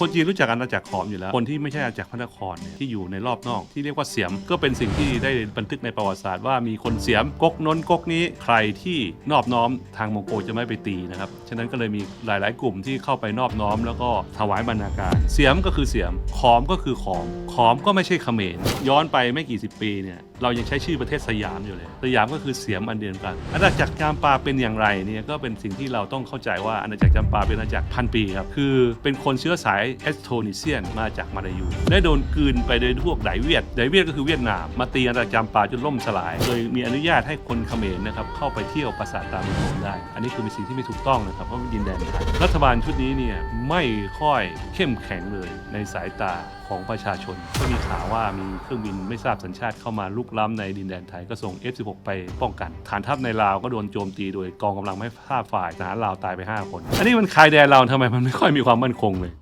คนจีนรู้จักอาณาจักรขอมอยู่แล้ว คนที่ไม่ใช่อาณาจักรพระนครเนี่ยที่อยู่ในรอบนอกที่เรียกว่าเสียม ก็เป็นสิ่งที่ได้บันทึกในประวัติศาสตร์ว่ามีคนเสียมก๊กน้นก๊กนี้ใครที่นอบน้อมทางมองโกจะไม่ไปตีนะครับ ฉะนั้นก็เลยมีหลาย ๆ กลุ่มที่เข้าไปนอบน้อม แล้วก็ถวายบรรณาการ เสียมก็คือเสียม ขอมก็คือขอม ขอมก็ไม่ใช่เขมร ย้อนไปไม่กี่สิบปีเนี่ยเรายังใช้ชื่อประเทศสยามอยู่เลย สยามก็คือเสียมอันเดียวกัน อาณาจักรจามปาเป็นอย่างไรเนี่ยก็เป็นสิ่งที่เราต้องเข้าใจว่าอาณาจักรจามปาเป็นอาณาจักรพันปีครับ คือเป็นคนเชื้อสายเอสโทนิเซียนมาจากมาลายู ได้โดนกลืนไปโดยพวกไดเวียด ไดเวียดก็คือเวียดนาม มาตีอาณาจักรจามปาจนล่มสลาย โดยมีอนุญาตให้คนเขมรนะครับเข้าไปเที่ยวปราสาทตามิโนได้ อันนี้คือเป็นสิ่งที่ไม่ถูกต้องนะครับเพราะเป็นดินแดนไทยรัฐบาลชุดนี้เนี่ยไม่ค่อยเข้มแข็งเลยในสายตาของประชาชน ก็มีข่าวว่ามีเครื่องบินไม่ทราบสัญชาติเข้ามาลุกล้ำในดินแดนไทยก็ส่ง F16 ไปป้องกัน ฐานทัพในลาวก็โดนโจมตีโดยกองกำลังไม่ทราบฝ่ายทหารลาวตายไป 5 คน อันนี้มันคายแดนเราทำไมมันไม่ค่อยมีความมั่นคงเลย